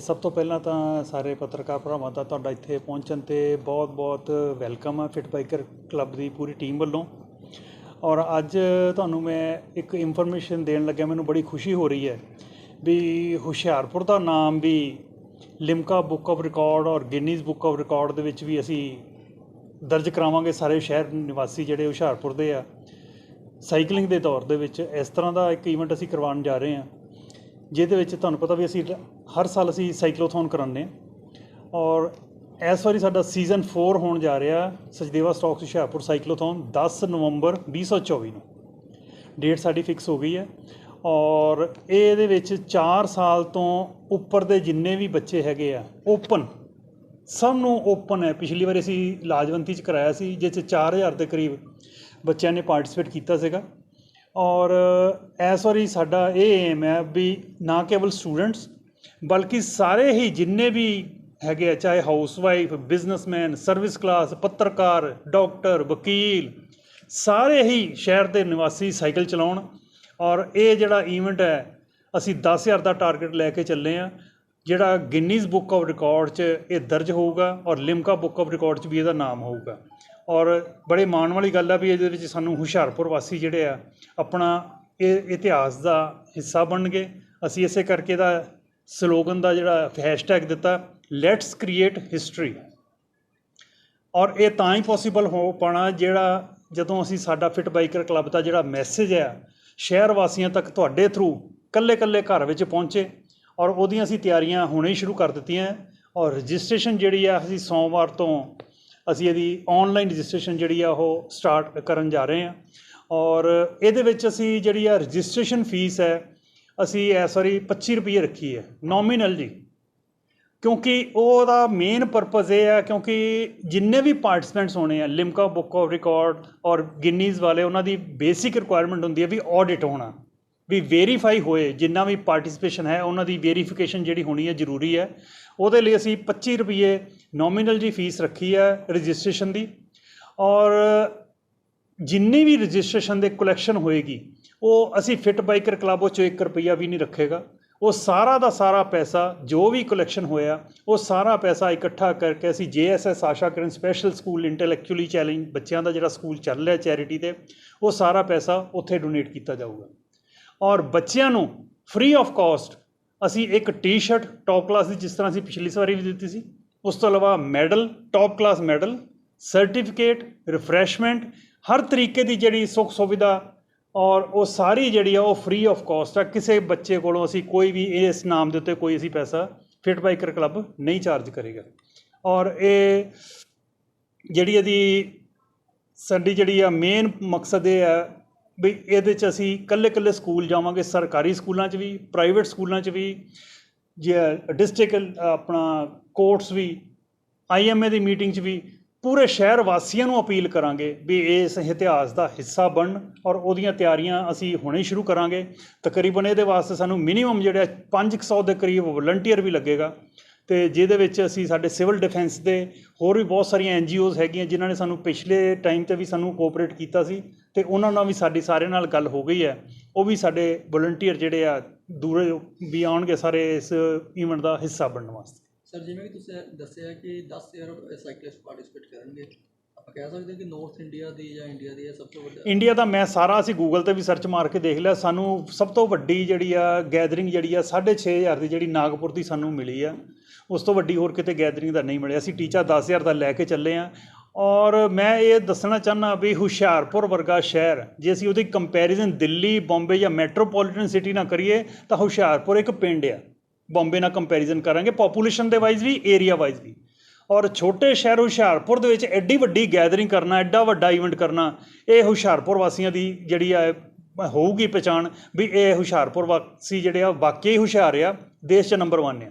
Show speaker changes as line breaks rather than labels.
ਸਭ ਤੋਂ ਪਹਿਲਾਂ ਤਾਂ ਸਾਰੇ ਪੱਤਰਕਾਰ ਭਰਾਵਾਂ ਦਾ ਤੁਹਾਡਾ ਇੱਥੇ ਪਹੁੰਚਣ ਤੇ ਬਹੁਤ-ਬਹੁਤ ਵੈਲਕਮ ਆ ਫਿਟ ਬਾਈਕਰ ਕਲੱਬ ਦੀ ਪੂਰੀ ਟੀਮ ਵੱਲੋਂ। ਔਰ ਅੱਜ ਤੁਹਾਨੂੰ ਮੈਂ ਇੱਕ ਇਨਫੋਰਮੇਸ਼ਨ ਦੇਣ ਲੱਗਿਆ, ਮੈਨੂੰ ਬੜੀ ਖੁਸ਼ੀ ਹੋ ਰਹੀ ਹੈ ਵੀ ਹੁਸ਼ਿਆਰਪੁਰ ਦਾ ਨਾਮ ਵੀ ਲਿਮਕਾ ਬੁੱਕ ਆਫ ਰਿਕਾਰਡ ਔਰ ਗਿਨੀਜ਼ ਬੁੱਕ ਆਫ ਰਿਕਾਰਡ ਦੇ ਵਿੱਚ ਵੀ ਅਸੀਂ ਦਰਜ ਕਰਾਵਾਂਗੇ ਸਾਰੇ ਸ਼ਹਿਰ ਨਿਵਾਸੀ ਜਿਹੜੇ ਹੁਸ਼ਿਆਰਪੁਰ ਦੇ ਆ। ਸਾਈਕਲਿੰਗ ਦੇ ਤੌਰ ਦੇ ਵਿੱਚ ਇਸ ਤਰ੍ਹਾਂ ਦਾ ਇੱਕ ਇਵੈਂਟ ਅਸੀਂ ਕਰਵਾਉਣ ਜਾ ਰਹੇ ਹਾਂ। ਜਿਹਦੇ ਵਿੱਚ ਤੁਹਾਨੂੰ ਪਤਾ ਵੀ ਅਸੀਂ ਹਰ ਸਾਲ ਅਸੀਂ ਸਾਈਕਲੋਥੋਨ ਕਰਾਉਂਦੇ ਹਾਂ। ਔਰ ਇਸ ਵਾਰੀ ਸਾਡਾ ਸੀਜ਼ਨ 4 ਹੋਣ ਜਾ ਰਿਹਾ, ਸਚਦੇਵਾ ਸਟਾਕਸ ਹੁਸ਼ਿਆਰਪੁਰ ਸਾਈਕਲੋਥੋਨ 10 ਨਵੰਬਰ 2024 ਨੂੰ। ਡੇਟ ਸਾਡੀ ਫਿਕਸ ਹੋ ਗਈ ਹੈ। ਔਰ ਇਹ ਇਹਦੇ ਵਿੱਚ 4 ਸਾਲ ਤੋਂ ਉੱਪਰ ਦੇ ਜਿੰਨੇ ਵੀ ਬੱਚੇ ਹੈਗੇ ਆ ਓਪਨ ਸਭ ਨੂੰ ਓਪਨ ਹੈ। ਪਿਛਲੀ ਵਾਰ ਅਸੀਂ ਲਾਜਵੰਤੀ ਚ ਕਰਾਇਆ ਸੀ ਜਿਸ 'ਚ 4000 ਦੇ ਕਰੀਬ ਬੱਚਿਆਂ ਨੇ ਪਾਰਟਿਸਿਪੇਟ ਕੀਤਾ ਸੀਗਾ। ਔਰ ਇਸ ਵਾਰੀ ਸਾਡਾ ਇਹ ਏਮ ਹੈ ਵੀ ਨਾ ਕੇਵਲ ਸਟੂਡੈਂਟਸ ਬਲਕਿ ਸਾਰੇ ਹੀ ਜਿੰਨੇ ਵੀ ਹੈਗੇ ਆ, ਚਾਹੇ ਹਾਊਸਵਾਈਫ ਬਿਜ਼ਨਸਮੈਨ ਸਰਵਿਸ ਕਲਾਸ ਪੱਤਰਕਾਰ ਡਾਕਟਰ ਵਕੀਲ, ਸਾਰੇ ਹੀ ਸ਼ਹਿਰ ਦੇ ਨਿਵਾਸੀ ਸਾਈਕਲ ਚਲਾਉਣ। ਔਰ ਇਹ ਜਿਹੜਾ ਈਵੈਂਟ ਹੈ, ਅਸੀਂ 10000 ਦਾ ਟਾਰਗੇਟ ਲੈ ਕੇ ਚੱਲੇ ਆ ਜਿਹੜਾ ਗਿਨੀਜ਼ ਬੁੱਕ ਆਫ ਰਿਕਾਰਡ 'ਚ ਇਹ ਦਰਜ ਹੋਊਗਾ ਔਰ ਲਿਮਕਾ ਬੁੱਕ ਆਫ ਰਿਕਾਰਡ 'ਚ ਵੀ ਇਹਦਾ ਨਾਮ ਹੋਊਗਾ। ਔਰ ਬੜੇ ਮਾਣ ਵਾਲੀ ਗੱਲ ਆ ਵੀ ਇਹਦੇ ਵਿੱਚ ਸਾਨੂੰ ਹੁਸ਼ਿਆਰਪੁਰ ਵਾਸੀ ਜਿਹੜੇ ਆ, ਆਪਣਾ ਇਹ ਇਤਿਹਾਸ ਦਾ ਹਿੱਸਾ ਬਣਨਗੇ ਅਸੀਂ ਇਸੇ ਕਰਕੇ ਦਾ ਸਲੋਗਨ ਦਾ ਜਿਹੜਾ ਹੈਸ਼ਟੈਗ ਦਿੱਤਾ ਲੈਟਸ ਕ੍ਰੀਏਟ ਹਿਸਟਰੀ ਔਰ ਇਹ ਤਾਂ ਹੀ ਪੋਸੀਬਲ ਹੋ ਪਾਣਾ ਜਿਹੜਾ ਜਦੋਂ ਅਸੀਂ ਸਾਡਾ ਫਿਟ ਬਾਈਕਰ ਕਲੱਬ ਦਾ ਜਿਹੜਾ ਮੈਸੇਜ ਆ, ਸ਼ਹਿਰ ਵਾਸੀਆਂ ਤੱਕ ਤੁਹਾਡੇ ਥਰੂ ਕੱਲੇ-ਕੱਲੇ ਘਰ ਵਿੱਚ ਪਹੁੰਚੇ। ਔਰ ਉਹਦੀਆਂ ਅਸੀਂ ਤਿਆਰੀਆਂ ਹੁਣੇ ਹੀ ਸ਼ੁਰੂ ਕਰ ਦਿੱਤੀਆਂ। ਔਰ ਰਜਿਸਟ੍ਰੇਸ਼ਨ ਜਿਹੜੀ ਆ, ਅਸੀਂ ਸੋਮਵਾਰ ਤੋਂ ਅਸੀਂ ਇਹਦੀ ਆਨਲਾਈਨ ਰਜਿਸਟ੍ਰੇਸ਼ਨ ਜਿਹੜੀ ਆ ਉਹ ਸਟਾਰਟ ਕਰਨ ਜਾ ਰਹੇ ਹਾਂ। ਔਰ ਇਹਦੇ ਵਿੱਚ ਅਸੀਂ ਜਿਹੜੀ ਆ ਰਜਿਸਟ੍ਰੇਸ਼ਨ ਫੀਸ ਹੈ, ਅਸੀਂ ਇਸ ਵਾਰੀ 25 ਰੁਪਏ ਰੱਖੀ ਹੈ ਨੋਮੀਨਲ ਜੀ। ਕਿਉਂਕਿ ਉਹਦਾ ਮੇਨ ਪਰਪਸ ਇਹ ਹੈ ਕਿਉਂਕਿ ਜਿੰਨੇ ਵੀ ਪਾਰਟਿਸਪੈਂਟਸ ਹੋਣੇ ਆ ਲਿਮਕਾ ਬੁੱਕ ਆਫ ਰਿਕਾਰਡ ਔਰ ਗਿਨੀਜ਼ ਵਾਲੇ, ਉਹਨਾਂ ਦੀ ਬੇਸਿਕ ਰਿਕੁਆਇਰਮੈਂਟ ਹੁੰਦੀ ਹੈ ਵੀ ਆਡਿਟ ਹੋਣਾ। ਵੀ ਵੈਰੀਫਾਈ ਹੋਏ, ਜਿੰਨਾ ਵੀ ਪਾਰਟਿਸਿਪੇਸ਼ਨ ਹੈ, ਉਹਨਾਂ ਦੀ ਵੈਰੀਫਿਕੇਸ਼ਨ ਜਿਹੜੀ ਹੋਣੀ ਹੈ ਜ਼ਰੂਰੀ ਹੈ। ਉਹਦੇ ਲਈ ਅਸੀਂ 25 ਰੁਪਏ ਨੋਮੀਨਲ ਜੀ ਫੀਸ ਰੱਖੀ ਹੈ ਰਜਿਸਟ੍ਰੇਸ਼ਨ ਦੀ। ਔਰ ਜਿੰਨੀ ਵੀ ਰਜਿਸਟ੍ਰੇਸ਼ਨ ਦੇ ਕਲੈਕਸ਼ਨ ਹੋਏਗੀ, ਉਹ ਅਸੀਂ ਫਿਟ ਬਾਈਕਰ ਕਲੱਬ ਉਹ 'ਚੋਂ 1 ਰੁਪਈਆ ਵੀ ਨਹੀਂ ਰੱਖੇਗਾ। ਉਹ ਸਾਰਾ ਦਾ ਸਾਰਾ ਪੈਸਾ, ਜੋ ਵੀ ਕਲੈਕਸ਼ਨ ਹੋਇਆ, ਉਹ ਸਾਰਾ ਪੈਸਾ ਇਕੱਠਾ ਕਰਕੇ ਅਸੀਂ ਜੇਐਸਐਸ ਆਸ਼ਾ ਕਰਨ ਸਪੈਸ਼ਲ ਸਕੂਲ ਇੰਟੈਲੈਕਚੁਅਲੀ ਚੈਲੰਜ ਬੱਚਿਆਂ ਦਾ ਜਿਹੜਾ ਸਕੂਲ ਚੱਲ ਰਿਹਾ ਚੈਰਿਟੀ ਤੇ, ਉਹ ਸਾਰਾ ਪੈਸਾ ਉੱਥੇ ਡੋਨੇਟ ਕੀਤਾ ਜਾਊਗਾ। ਔਰ ਬੱਚਿਆਂ ਨੂੰ ਫ੍ਰੀ ਆਫ ਕਾਸਟ ਅਸੀਂ ਇੱਕ ਟੀ-ਸ਼ਰਟ ਟੌਪ ਕਲਾਸ ਦੀ ਜਿਸ ਤਰ੍ਹਾਂ ਅਸੀਂ ਪਿਛਲੀ ਵਾਰੀ ਵੀ ਦਿੱਤੀ ਸੀ, ਉਸ ਤੋਂ ਇਲਾਵਾ medal top class medal certificate refreshment ਹਰ ਤਰੀਕੇ ਦੀ ਜਿਹੜੀ ਸੁੱਖ ਸੁਵਿਧਾ ਔਰ ਉਹ ਸਾਰੀ ਜਿਹੜੀ ਆ ਉਹ ਫ੍ਰੀ ਆਫ ਕਾਸਟ ਆ। ਕਿਸੇ ਬੱਚੇ ਕੋਲੋਂ ਅਸੀਂ ਕੋਈ ਵੀ ਇਸ ਨਾਮ ਦੇ ਉੱਤੇ ਕੋਈ ਅਸੀਂ ਪੈਸਾ ਫਿਟ ਬਾਈਕਰ ਕਲੱਬ ਨਹੀਂ ਚਾਰਜ ਕਰੇਗਾ। ਔਰ ਇਹ ਜਿਹੜੀ ਇਹਦੀ ਸਾਡੀ ਜਿਹੜੀ ਆ ਮੇਨ ਮਕਸਦ ਇਹ ਹੈ ਵੀ ਇਹਦੇ 'ਚ ਅਸੀਂ ਇਕੱਲੇ ਇਕੱਲੇ ਸਕੂਲ ਜਾਵਾਂਗੇ, ਸਰਕਾਰੀ ਸਕੂਲਾਂ 'ਚ ਵੀ ਪ੍ਰਾਈਵੇਟ ਸਕੂਲਾਂ 'ਚ ਵੀ, ਜੇ ਡਿਸਟ੍ਰਿਕਟ ਆਪਣਾ ਕੋਰਟਸ ਵੀ ਆਈਐਮਏ ਦੀ ਮੀਟਿੰਗ 'ਚ ਵੀ, ਪੂਰੇ ਸ਼ਹਿਰ ਵਾਸੀਆਂ ਨੂੰ ਅਪੀਲ ਕਰਾਂਗੇ ਵੀ ਇਸ ਇਤਿਹਾਸ ਦਾ ਹਿੱਸਾ ਬਣਨ ਔਰ ਉਹਦੀਆਂ ਤਿਆਰੀਆਂ ਅਸੀਂ ਹੁਣੇ ਸ਼ੁਰੂ ਕਰਾਂਗੇ। ਤਕਰੀਬਨ ਇਹਦੇ ਵਾਸਤੇ ਸਾਨੂੰ ਮਿਨੀਮਮ ਜਿਹੜਾ 500 ਦੇ ਕਰੀਬ ਵਲੰਟੀਅਰ ਵੀ ਲੱਗੇਗਾ ਤੇ ਜਿਹਦੇ ਵਿੱਚ ਅਸੀਂ ਸਾਡੇ ਸਿਵਲ ਡਿਫੈਂਸ ਦੇ ਹੋਰ ਵੀ ਬਹੁਤ ਸਾਰੀਆਂ ਐਨਜੀਓਜ਼ ਹੈਗੀਆਂ ਜਿਨ੍ਹਾਂ ਨੇ ਸਾਨੂੰ ਪਿਛਲੇ ਟਾਈਮ ਤੇ ਵੀ ਸਾਨੂੰ ਕੋਆਪਰੇਟ ਕੀਤਾ ਸੀ। ਤੇ ਉਹਨਾਂ ਨਾਲ ਵੀ ਸਾਡੀ ਸਾਰੇ ਨਾਲ ਗੱਲ ਹੋ ਗਈ ਹੈ। ਉਹ ਵੀ ਸਾਡੇ ਵਲੰਟੀਅਰ ਜਿਹੜੇ ਆ ਦੂਰੇ ਵੀ ਆਉਣਗੇ ਸਾਰੇ ਇਸ ਇਵੈਂਟ ਦਾ ਹਿੱਸਾ ਬਣਨ ਵਾਸਤੇ।
ਸਰ ਜਿਵੇਂ ਕਿ ਤੁਸੀਂ ਦੱਸਿਆ ਕਿ 10000 ਸਾਈਕਲਿਸਟ ਪਾਰਟਿਸਿਪੇਟ ਕਰਨਗੇ ਆਪਾਂ ਕਹਿ ਸਕਦੇ ਹਾਂ ਕਿ ਨਾਰਥ ਇੰਡੀਆ ਦੀ ਜਾਂ ਇੰਡੀਆ ਦੀ ਸਭ ਤੋਂ ਵੱਡਾ
ਇੰਡੀਆ ਦਾ ਮੈਂ ਸਾਰਾ ਅਸੀਂ ਗੂਗਲ ਤੇ ਵੀ ਸਰਚ ਮਾਰ ਕੇ ਦੇਖ ਲਿਆ। ਸਾਨੂੰ ਸਭ ਤੋਂ ਵੱਡੀ ਜਿਹੜੀ ਆ ਗੈਦਰਿੰਗ ਜਿਹੜੀ ਆ 6500 ਦੀ ਜਿਹੜੀ ਨਾਗਪੁਰ ਦੀ ਸਾਨੂੰ ਮਿਲੀ ਆ। ਉਸ ਤੋਂ ਵੱਡੀ ਹੋਰ ਕਿਤੇ ਗੈਦਰਿੰਗ ਦਾ ਨਹੀਂ ਮਿਲਿਆ। ਅਸੀਂ ਟੀਚਾ 10000 ਦਾ ਲੈ ਕੇ ਚੱਲੇ ਆ। ਔਰ ਮੈਂ ਇਹ ਦੱਸਣਾ ਚਾਹੁੰਦਾ ਵੀ ਹੁਸ਼ਿਆਰਪੁਰ ਵਰਗਾ ਸ਼ਹਿਰ, ਜੇ ਅਸੀਂ ਉਹਦੀ ਕੰਪੈਰੀਜ਼ਨ ਦਿੱਲੀ, ਬੰਬੇ ਜਾਂ ਮੈਟਰੋਪੋਲੀਟਨ ਸਿਟੀ ਨਾਲ ਕਰੀਏ, ਤਾਂ ਹੁਸ਼ਿਆਰਪੁਰ ਇੱਕ ਪਿੰਡ ਆ। ਬੰਬੇ ਨਾਲ ਕੰਪੈਰੀਜ਼ਨ ਕਰਾਂਗੇ ਪੋਪੂਲੇਸ਼ਨ ਦੇ ਵਾਈਜ਼ ਵੀ ਏਰੀਆ ਵਾਈਜ਼ ਵੀ। ਔਰ ਛੋਟੇ ਸ਼ਹਿਰ ਹੁਸ਼ਿਆਰਪੁਰ ਦੇ ਵਿੱਚ ਐਡੀ ਵੱਡੀ ਗੈਦਰਿੰਗ ਕਰਨਾ, ਐਡਾ ਵੱਡਾ ਇਵੈਂਟ ਕਰਨਾ, ਇਹ ਹੁਸ਼ਿਆਰਪੁਰ ਵਾਸੀਆਂ ਦੀ ਜਿਹੜੀ ਆ, ਹੋਊਗੀ ਪਛਾਣ ਵੀ ਇਹ ਹੁਸ਼ਿਆਰਪੁਰ ਵਾਸੀ ਜਿਹੜੇ ਆ, ਵਾਕਈ ਹੀ ਹੁਸ਼ਿਆਰ ਆ, ਦੇਸ਼ 'ਚ ਨੰਬਰ 1 ਆ।